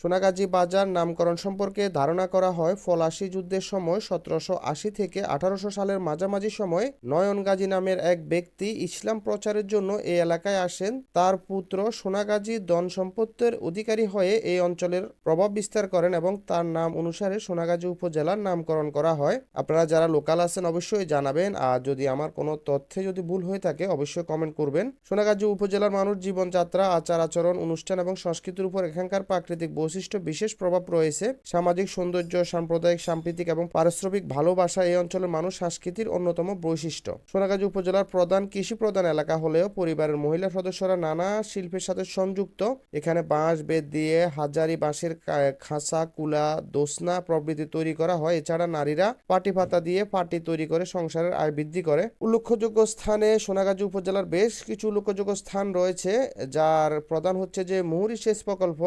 সোনাগাজী বাজার নামকরণ সম্পর্কে ধারণা করা হয়, ফলাশি যুদ্ধের সময় সতেরোশো আশি থেকে আঠারোশো সালের মাঝামাঝি সময় নয়ন গাজী নামের এক ব্যক্তি ইসলাম প্রচারের জন্য এই এলাকায় আসেন। তার পুত্র সোনাগাজী ধন সম্পত্তির অধিকারী হয়ে এই অঞ্চলের প্রভাব বিস্তার করেন এবং তার নাম অনুসারে সোনাগাজী উপজেলার নামকরণ করা হয়। আপনারা যারা লোকাল আছেন অবশ্যই জানাবেন, আর যদি আমার কোনো তথ্যে যদি ভুল হয়ে থাকে অবশ্যই কমেন্ট করবেন। সোনাগাজী উপজেলার মানুষ জীবনযাত্রা, আচার আচরণ, অনুষ্ঠান এবং সংস্কৃতির উপর এখানকার প্রাকৃতিক বৈশিষ্ট্য, বিশেষ প্রভাব রয়েছে। সামাজিক সৌন্দর্য, সাম্প্রদায়িক, সাম্প্রতিক এবং পারস্পরিক ভালোবাসা এই অঞ্চলের মানুষ সংস্কৃতির অন্যতম বৈশিষ্ট্য। সোনাগাজী উপজেলার প্রধান কৃষি প্রধান এলাকা হলেও পরিবারের মহিলা সদস্যরা নানা শিল্পের সাথে সংযুক্ত। এখানে বাঁশ, বেত দিয়ে হাজারি বাঁশের খাঁচা, কুলা, দোসনা প্রভৃতি তৈরি করা হয়। এছাড়া নারীরা পাটি পাতা দিয়ে পাটি তৈরি করে সংসারের আয় বৃদ্ধি করে। উল্লেখযোগ্য স্থানে সোনাগাজী উপজেলার বেশ কিছু উল্লেখযোগ্য স্থান রয়েছে, যার প্রধান হচ্ছে যে মুহুরী সেচ প্রকল্প